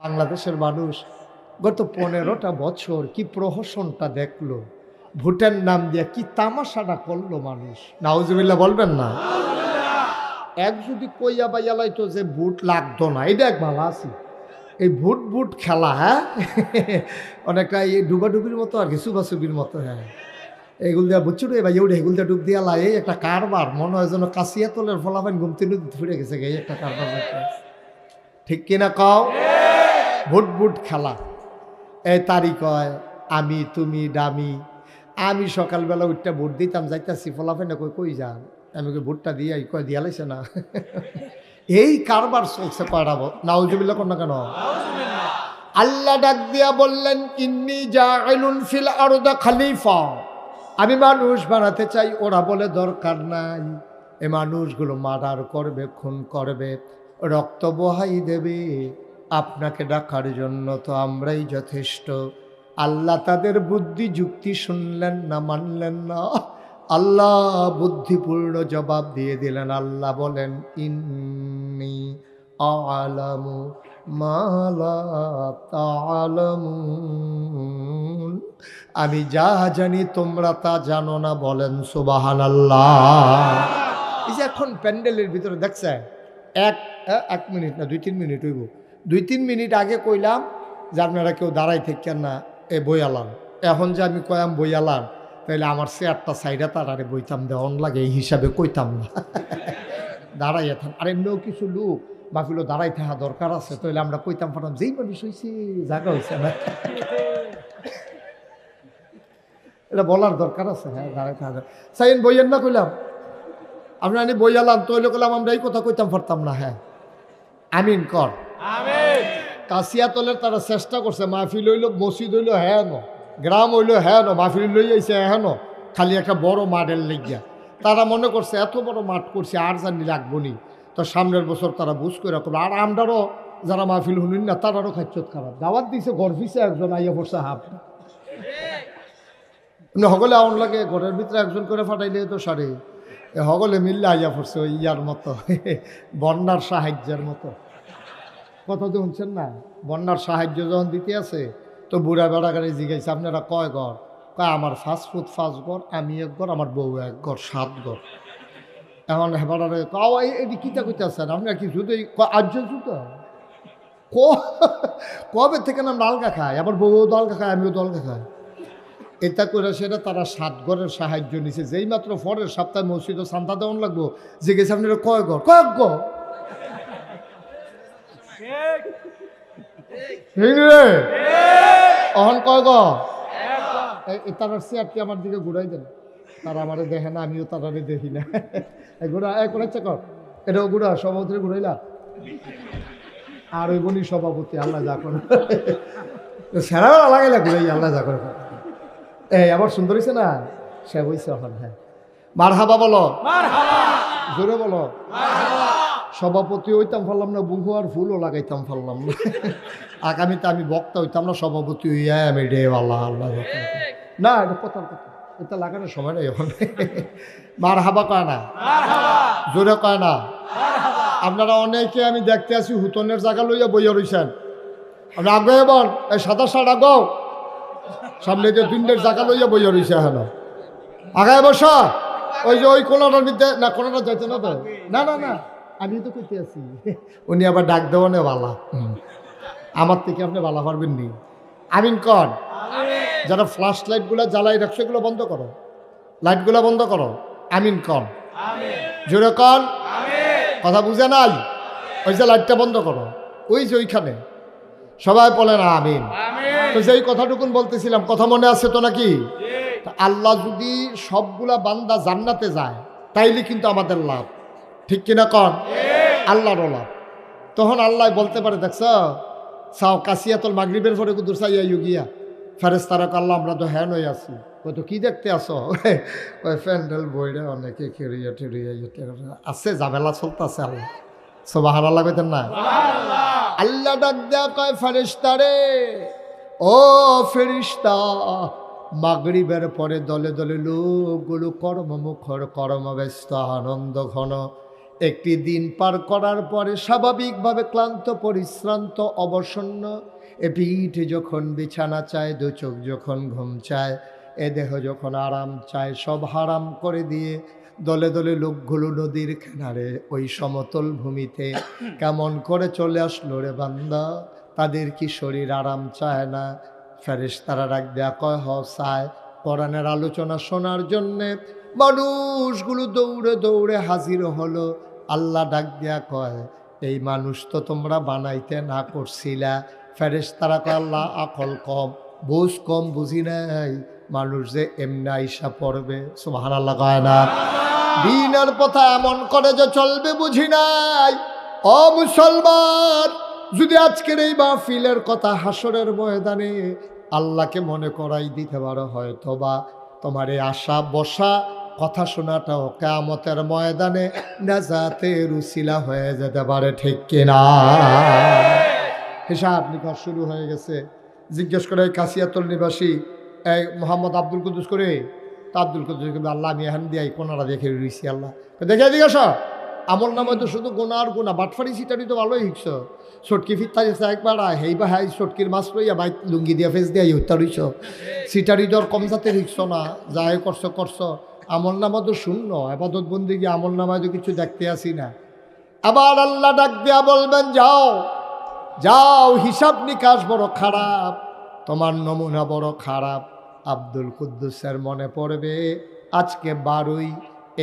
বাংলাদেশের মানুষ গত পনেরোটা বছর কি প্রহসনটা দেখল? ভোটের নাম দিয়ে কি তামাশাটা করল মানুষ? নাউজুবিল্লাহ বলবেন না? এক যদি কইয়া বাইয়া লাইতো যে ভোট লাগতো না এটা এক ভালো আছি। এই ভুট ভোট খেলা হ্যাঁ? অনেকটা এই ডুবাডুবির মতো আর কি, সুবাসুবির মতো হ্যাঁ। এগুল দিয়া বুঝছ রে ভাই উঠে এগুল দিয়া ডুব দিয়া লাই একটা কারবার, মনে হয় যেন কাশিয়া তোলের ফলাফান ঘুমতে ফিরে গেছে গে একটা কারবার। ঠিক কিনা কও? ভুট ভুট খেলা। এই তারি কয়, আমি, তুমি ডামি আমি সকালবেলা উঠটা ভোট দিতাম যাইতা যাইতাছি ফলাফেন কই কই যান? আমি কই, ভোটটা দিয়ে কয়, দিয়া লাইছে না? এই কারবার চলছে কয়টা নাউজুবিল্লা কোন না কেন? আল্লাহ ডাক দিয়া বললেন, ইন্নি জাইলুন ফিল আরদা খালিফা। আমি মানুষ বানাতে চাই, ওরা বলে, দরকার নাই। এ মানুষগুলো মার্ডার করবে, খুন করবে, রক্ত বহাই দেবে। আপনাকে ডাকার জন্য তো আমরাই যথেষ্ট। আল্লাহ তাদের বুদ্ধি যুক্তি শুনলেন না, মানলেন না। আল্লাহ বুদ্ধিপূর্ণ জবাব দিয়ে দিলেন। আল্লাহ বলেন, ইন্নি আলামু আমি যা জানি তোমরা তা জানো না, বলেন সুবাহান আল্লাহ এই যে এখন প্যান্ডেলের ভিতরে দেখছে এক এক মিনিট না, দুই, তিন মিনিট হইব। দুই তিন মিনিট আগে কইলাম যে আপনারা কেউ দাঁড়াই থাকেন না, এ বই আলাম এখন যে আমি কয়াম আলাম তাহলে আমার চেয়ারটা সাইডে তারারে বইতাম দেওয়ান লাগে এই হিসাবে কইতাম না। দাঁড়াইয়া থাক, আর এমনিও কিছু লোক বাকিলো দাঁড়াই থাকা দরকার আছে তাহলে আমরা কইতাম পাঠাম যেই মানুষ হয়েছে জায়গা হয়েছে না? এটা বলার দরকার আছে হ্যাঁ দাঁড়াই থাকা সাইন বইয়ের না কইলাম? বই আলাম তৈলে কইলাম, আমরা এই কথা কইতাম পারতাম না হ্যাঁ। আমিন, কর। কাশিয়াতলের তারা চেষ্টা করছে, মাহফিল হইল, মসজিদ হইল হ্যাঁ গ্রাম হইল হ্যাঁ মাহফিল লই আইছে হ্যাঁ খালি একটা বড় মাঠের লেগিয়া। তারা মনে করছে, এত বড় মাঠ করছে, আর জানি লাগবো নি। তো সামনের বছর তারা বুঝ করে করল আর আমরারও যারা মাহফিল শুনিন না, তারারও খাচ্ছত খারাপ। দাওয়াত দিছে, ঘর ফিসে একজন, আইয়া পড়ছে হাফ। হগলে আউন লাগে, ঘরের ভিতরে একজন করে ফাটাইলে তো সারে। হগলে মিললে আইয়া পড়ছে ওই ইয়ার মতো, বন্যার সাহায্যের মতো। কথা তো শুনছেন না? বন্যার সাহায্য যখন দিতে আছে, তো বুড়া বেড়াগাড়ি জিজ্ঞাসা, আপনারা কয় ঘর? কয়, আমার ফাস্ট ফুড ফার্স্ট ঘর, আমি এক ঘর, আমার বউ এক ঘর, সাত ঘর। এখন হেবারে কাও এটি কিতা কইতে আছেন আপনার কি শুধু আর্য জুতো কবে থেকে না ডালকা খায়? আবার বউ দলকা খায়, আমিও দলকা খাই। এটা করে সেটা তারা সাত ঘরের সাহায্য নিছে। যেই মাত্র পরের সপ্তাহে মসজিদে সান্তা দেওয়ান লাগবো, জিজ্ঞেস, আপনারা কয় ঘর? কয়েক ঘর। ঠিক রে? অহন কয় গ? তার চেয়ারটি আমার দিকে ঘুরাই দেন। তারা আমারে দেখে না আমিও তারারে দেখি না। ঘুরা এক করেছে কর। এটাও ঘুরা সভাপতি ঘুরাইলা। আর ওই বলি সভাপতি আল্লাহ যা করে। সেরা লাগাইলা ঘুরাই আল্লাহ যা করে। এই আবার সুন্দর হয়েছে না? সে বইছে এখন হ্যাঁ। মার হাবা বলো জোরে বলো। সভাপতি হইতাম পারলাম না বুহু আর ফুলও লাগাইতাম পারলাম না। আগামীতে আমি বক্তা হইতাম না সভাপতি হইয়া আমি রে আল্লাহ আল্লাহ। না এটা কথার কথা। এটা লাগানোর সময় নেই এখন মার হাবা কয় না? জোরে কয় না? আপনারা অনেকে আমি দেখতে আছি হুতনের জায়গা লইয়া বইয়া রইছেন। আপনি আগে বল এই সাদা শার্ট আগাও। সামনে যে তিনটের জায়গা লইয়া বইয়া রইছে এখন। আগায় বসা। ওই যে ওই কোনাটার মধ্যে না কোনাটা যাইতে না তো? না না না। আমি তো কইতে আছি উনি আবার ডাক দেওয়ানে বালা। আমার থেকে আপনি বালা পারবেন নি। আমিন কন। যারা ফ্লাশ লাইটগুলো জ্বালাই রাখছো এগুলো বন্ধ করো। লাইটগুলো বন্ধ করো। আমিন কন। জোরে কন। কথা বুঝে নাই? ওই যে লাইটটা বন্ধ করো। ওই যে ওইখানে। সবাই বলেন আমিন। তো সেই কথাটুকুন বলতেছিলাম কথা মনে আছে তো নাকি? আল্লাহ যদি সবগুলা বান্দা জান্নাতে যায় তাইলে কিন্তু আমাদের লাভ। ঠিক কিনা কন? আল্লাহর লাভ তখন আল্লাহ বলতে পারে দেখছ সাও কাশিয়াতল মাগরিবের পরে কুদুর সাইয়া ইউগিয়া ফেরেস তারা আল্লাহ আমরা তো হ্যান হয়ে আছি। ওই তো কি দেখতে আসো ওই প্যান্ডেল বইরে অনেকে খেরিয়া ঠেরিয়া ইয়ে আছে ঝামেলা চলতেছে আল্লাহ। সোবাহার আল্লাহ কইতেন না? আল্লাহ ডাক দেয়া কয় ফেরিস্তারে ও ফেরিস্তা মাগরিবের পরে দলে দলে লোকগুলো কর্মমুখর কর্মব্যস্ত আনন্দ ঘন একটি দিন পার করার পরে স্বাভাবিকভাবে ক্লান্ত, পরিশ্রান্ত, অবসন্ন। এ পিঠে যখন বিছানা চায়, দু চোখ যখন ঘুম চায়, এ দেহ যখন আরাম চায়, সব হারাম করে দিয়ে দলে দলে লোকগুলো নদীর কিনারে ওই সমতল ভূমিতে কেমন করে চলে আসলো রে বান্দা? তাদের কি শরীর আরাম চায় না? ফেরেশ তারা ডাক দেয়া কয় হ চায় আলোচনা শোনার জন্যে মানুষগুলো দৌড়ে দৌড়ে হাজির হলো। আল্লাহ ডাক দিয়া কয়, এই মানুষ তো তোমরা বানাইতে না করছিলা। ফেরেশ তারা কয়, আল্লাহ, আকল কম, বুঝ কম, বুঝি নাই। মানুষ যে এমনি আইসা পড়বে সুবাহান আল্লাহ কয় না। দিনের পথা এমন করে যে চলবে, বুঝি নাই। অ মুসলমান, যদি আজকের এই মাহফিলের কথা হাসরের ময়দানে আল্লাহকে মনে করাই দিতে পারো হয়তো বা তোমার এই আশা, বসা কথা শোনাটাও কেমতের ময়দানে নাজাতে রুসিলা হয়ে যেতে পারে, ঠিক কিনা? হিসাব নিকাশ শুরু হয়ে গেছে। জিজ্ঞেস করে, এই কাশিয়াতল নিবাসী, এই মোহাম্মদ আব্দুল কুদ্দুস করে তা আব্দুল কুদ্দুস কিন্তু আল্লাহ, আমি এখান দিয়ে কোনারা দেখে রইছি, আল্লাহ। দেখে দিকে সব আমল নামে তো শুধু গোনা আর গোনা বাটফারি সিটারি তো ভালোই শিখছ সটকি ফিরতা গেছে একবার হেই বা হাই, সটকির মাছ লইয়া বাইক লুঙ্গি দিয়া, ফেস দিয়া হত্যা রইছ সিটারি দর কম যাতে শিখছ না, যাই করছ করছ। আমল নামা তো শূন্য আপাতত বন্দি গিয়ে আমল নামায় তো কিছু দেখতে আসি না। আবার আল্লাহ ডাক দিয়া বলবেন, যাও যাও, হিসাব নিকাশ বড় খারাপ, তোমার নমুনা বড় খারাপ, আব্দুল কুদ্দুসের মনে পড়বে, আজকে বারোই,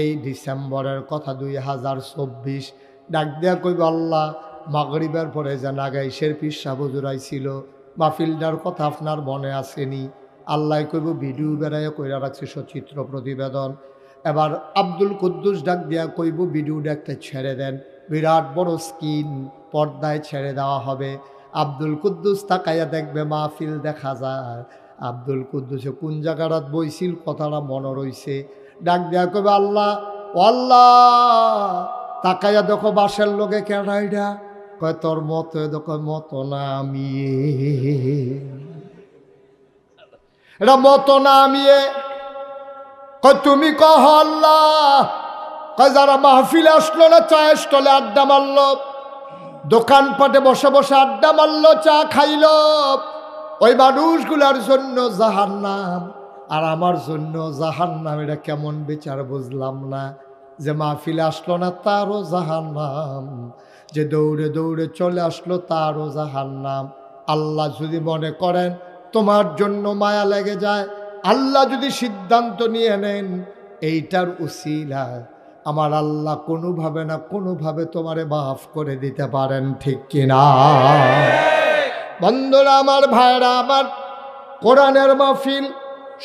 এই ডিসেম্বরের কথা দুই হাজার চব্বিশ। ডাক দেয়া কইব, আল্লাহ, মাগরিবের পরে যে নাগাইশের পিসা বুজুরাইছিল মাহফিলটার কথা আপনার মনে আসেনি আল্লাহ কইব, ভিডিও বেড়াইয়া কইরা রাখছে সচিত্র প্রতিবেদন। এবার আব্দুল কুদ্দুস ডাক দিয়া কইব, ভিডিওটা একটা ছেড়ে দেন। বিরাট বড় স্ক্রিন পর্দায় ছেড়ে দেওয়া হবে। আব্দুল কুদ্দুস তাকাইয়া দেখবে, মাহফিল দেখা যায়। আব্দুল কুদ্দুসে কোন জায়গাটাত বইছিল, কথাটা মনে রইছে। ডাক দেয়া কবে আল্লাহ, ও আল্লাহ, তাকাইয়া দেখো বাসের লোকে কেডাইডা কয়, তোর মতো দেখো মতো না আমি। এটা মতো না আমি কয়, তুমি কহ আল্লাহ। যারা মাহফিলে আসলো না, চা স্টলে আড্ডা মারলো। দোকানপাটে বসে বসে আড্ডা মারলো, চা খাইল। ওই মানুষগুলার জন্য জাহার নাম আর আমার জন্য জাহার নাম এটা কেমন বিচার বুঝলাম না। যে মাহফিলে আসলো না, তারও জাহার নাম যে দৌড়ে দৌড়ে চলে আসলো, তারও জাহার নাম আল্লাহ যদি মনে করেন তোমার জন্য মায়া লেগে যায়। আল্লাহ যদি সিদ্ধান্ত নিয়ে নেন, এইটার উসিলা আমার আল্লাহ কোনোভাবে না কোনোভাবে তোমারে মাফ করে দিতে পারেন, ঠিক কিনা? বন্ধুরা, আমার ভাইরা, আমার কোরআনের মাহফিল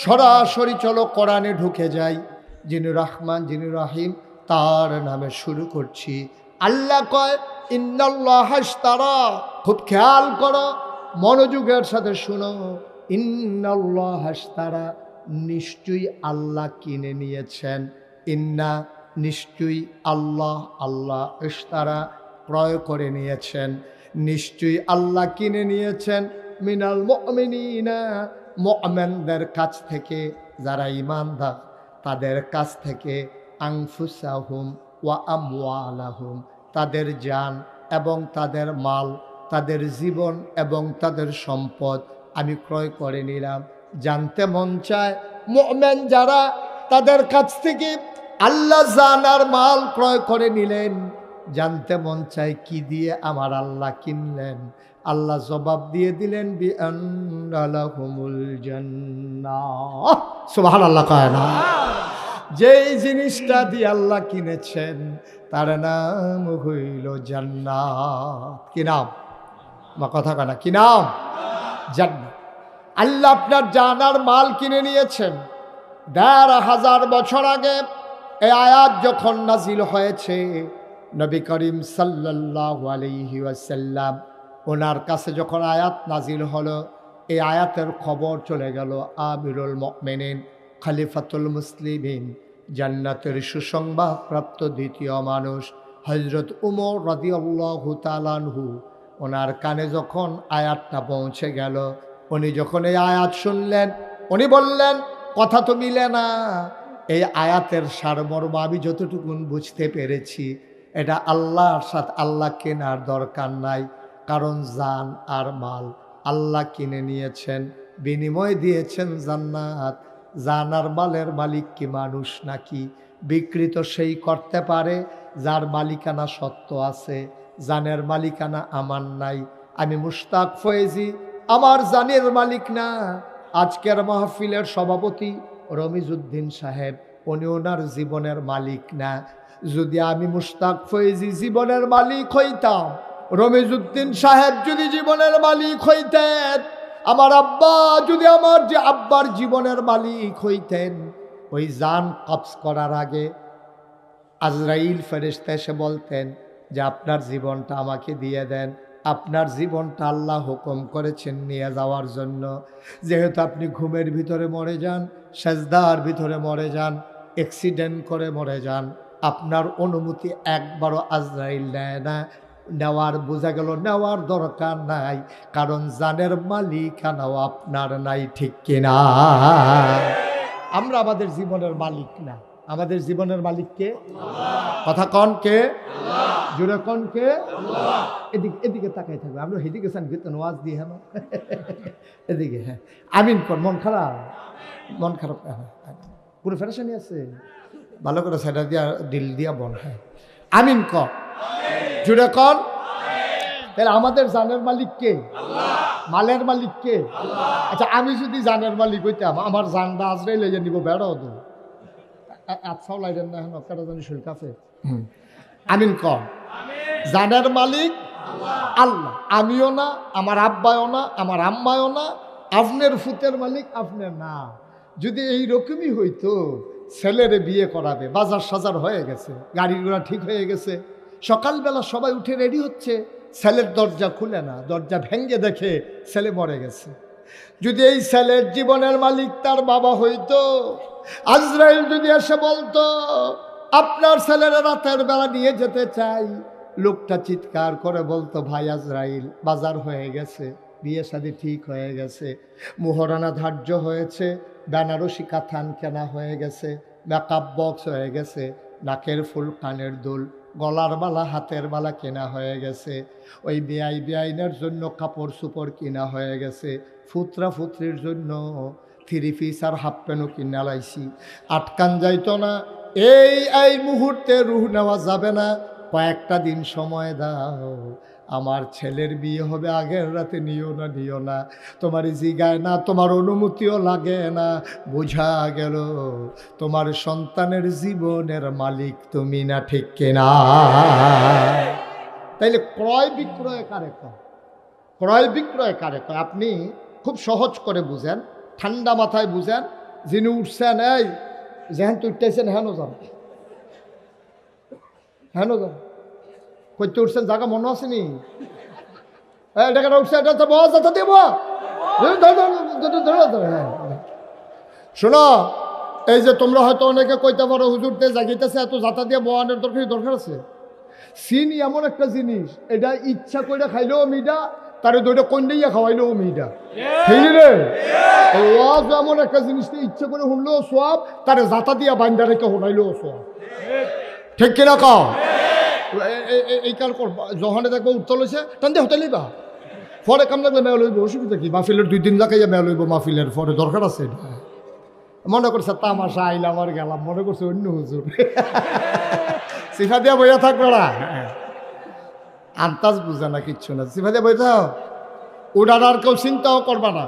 সরাসরি চলো, কোরআনে ঢুকে যাই। যিনি রহমান, যিনি রাহিম, তার নামে শুরু করছি। আল্লাহ কয়, ইন্নাল্লাহ তারা খুব খেয়াল করো মনোযোগের সাথে শুনো। ইন্নাল্লাহ তারা নিশ্চয়ই আল্লাহ কিনে নিয়েছেন। ইন্না নিশ্চয়ই আল্লাহ আল্লাহ ইস্তারা ক্রয় করে নিয়েছেন। নিশ্চয়ই আল্লাহ কিনে নিয়েছেন। মিনাল মুমিনিনা, মুমিনদের কাছ থেকে যারা ইমানদার তাদের কাছ থেকে আংফুসাহুম ওয়া আমওয়ালাহুম, তাদের জান এবং তাদের মাল তাদের জীবন এবং তাদের সম্পদ আমি ক্রয় করে নিলাম। জানতে মন চায় যারা, তাদের কাছ থেকে আল্লাহ জানার মাল ক্রয় করে নিলেন। জানতে মন চায় কি দিয়ে আমার আল্লাহ কিনলেন। আল্লাহ জবাব দিয়ে দিলেন সুবাহ আল্লাহ যেই জিনিসটা দিয়ে আল্লাহ কিনেছেন, তার নাম হইল জান্নাত। কি নাম? মা কথা কানা কি নাম? জান্নাত। আল্লাহ আপনার জানার মাল কিনে নিয়েছেন। দেড় হাজার বছর আগে এই আয়াত যখন নাজিল হয়েছে, নবী করিম সাল্লাহ আলহি ওয়াসাল্লাম ওনার কাছে যখন আয়াত নাজিল হলো এই আয়াতের খবর চলে গেল আমিরুল মেনেন খালিফাতুল মুসলিমিন, জান্নাতের সুসংবাদ প্রাপ্ত দ্বিতীয় মানুষ হজরত উমর রদিয়াল্লাহ তালানহু ওনার কানে যখন আয়াতটা পৌঁছে গেল, উনি যখন এই আয়াত শুনলেন, উনি বললেন, কথা তো মিলে না। এই আয়াতের সারমর্ম আমি যতটুকুন বুঝতে পেরেছি, এটা আল্লাহর সাথে আল্লাহ কেনার দরকার নাই। কারণ জান আর মাল আল্লাহ কিনে নিয়েছেন, বিনিময় দিয়েছেন জান্নাত। জান আর মালের মালিক কি মানুষ নাকি? বিকৃত সেই করতে পারে, যার মালিকানা সত্য আছে। জানের মালিকানা আমার নাই। আমি মুশতাক ফয়েজি, আমার জানের মালিক না। আজকের মাহফিলের সভাপতি রমিজুদ্দিন সাহেব, উনি ওনার জীবনের মালিক না। যদি আমি মুশতাক ফয়েজি জীবনের মালিক হইতাম রমিজুদ্দিন সাহেব যদি জীবনের মালিক হইতেন, আমার আব্বা যদি আমার যে আব্বার জীবনের মালিক হইতেন, ওই জান কবজ করার আগে আজরাইল ফেরেশতা এসে বলতেন যে আপনার জীবনটা আমাকে দিয়ে দেন। আপনার জীবনটা আল্লাহ হুকুম করেছেন নিয়ে যাওয়ার জন্য। যেহেতু আপনি ঘুমের ভিতরে মরে যান, সেজদার ভিতরে মরে যান অ্যাক্সিডেন্ট করে মরে যান, আপনার অনুমতি একবারও আজরাইল নেয় না। নেওয়ার বোঝা গেল, নেওয়ার দরকার নাই, কারণ জানের মালিকানাও আপনার নাই, ঠিক কিনা? আমরা আমাদের জীবনের মালিক না। আমাদের জীবনের মালিককে কথা কন কে? জুড়ে এদিকে এদিকে তাকাই থাকবে। আমরা হেদিকে চান কিন্তু ওয়াজ দিয়ে হ্যাঁ এদিকে হ্যাঁ। আমিন কর মন খারাপ? মন খারাপ হ্যাঁ, হ্যাঁ। পুরো ফেরাসানি আছে? ভালো করে সেটা দিয়া দিল দিয়া বল হ্যাঁ। আমিন কর। জুড়ে কন তাহলে আমাদের জানের মালিক কে? মালের মালিক কে? আচ্ছা আমি যদি জানের মালিক হইতাম আমার জানটা আজরাই লইয়া নিব বেড়াও তো। আচ্ছাও লাইলেন না এখন কাটা জানি শরীর কাছে আমিন কম। জানের মালিক আল্লাহ। আমিও না, আমার আব্বায়ও না, আমার আম্মায়ও না, আপনার ফুতের মালিক আপনার না। যদি এই রকমই হইতো, ছেলেরে বিয়ে করাবে, বাজার সাজার হয়ে গেছে গাড়ি ঘোড়া ঠিক হয়ে গেছে, সকালবেলা সবাই উঠে রেডি হচ্ছে, ছেলের দরজা খুলে না, দরজা ভেঙ্গে দেখে ছেলে মরে গেছে। যদি এই ছেলের জীবনের মালিক তার বাবা হইতো, আজরাইল যদি এসে বলতো আপনার ছেলেরা রাতের বেলা নিয়ে যেতে চাই। লোকটা চিৎকার করে বলতো, ভাই আজরাইল, বাজার হয়ে গেছে, বিয়ে শাদি ঠিক হয়ে গেছে, মোহরানা ধার্য হয়েছে, বেনারসি কাথান কেনা হয়ে গেছে, মেকআপ বক্স হয়ে গেছে, নাকের ফুল কানের দুল, গলার বালা হাতের বালা কেনা হয়ে গেছে, ওই বেআই বেআইনের জন্য কাপড় সুপড় কিনা হয়ে গেছে, ফুতরা ফুতরির জন্য থ্রি পিস আর হাফ প্যান্টও কিনা লাইছি, আটকান যাইতো না এই এই মুহূর্তে রুহ নেওয়া যাবে না। কয়েকটা দিন সময় দাও। আমার ছেলের বিয়ে হবে, আগের রাতে নিও না নিও না। তোমার জিগায় না, তোমার অনুমতিও লাগে না। বোঝা গেল, তোমার সন্তানের জীবনের মালিক তুমি না, ঠিক কিনা? তাইলে ক্রয় বিক্রয় কারে কয়? ক্রয় বিক্রয় কারে কয়? আপনি খুব সহজ করে বুঝেন, ঠান্ডা মাথায় বুঝেন, যিনি উঠছেন, এই যেহেন তুইতেছেন হেন যান হেন যান কইতে উঠছেন, জায়গা মনে আসেনি টাকাটা এটা তো বস যাতে দিব শোনো, এই যে তোমরা হয়তো অনেকে কইতে পারো হুজুরতে জাগিতেছে, এত যাতা দিয়ে বয়ানের দরকার দরকার আছে? চিনি এমন একটা জিনিস, এটা ইচ্ছা করে খাইলেও মিডা তারে দুইটা কন্যাইয়া খাওয়াইলেও মিডা ঠিক রে ওয়াজ এমন একটা জিনিস ইচ্ছা করে শুনলেও সব তারে জাতা দিয়া বান্ধা রেখে শোনাইলেও সব ঠিক কিনা এ- এই কাল যখনে দেখব উঠতে লইছে টান দিয়ে হোটেল লইবা পরে কাম লাগলে মেয়া লইব অসুবিধা কি? মাহফিলের দুই দিন লাগাইয়া মেয়া লইব মাহফিলের পরে দরকার আছে? এটা। মনে করছে তামাশা আইলাম আর গেলাম মনে করছে অন্য হুজুর। সিফা দিয়া বইয়া থাকবে না। আন্তাজ বুঝে না কিচ্ছু না। সিফাতে বই ওটার আর কেউ চিন্তাও করবা না।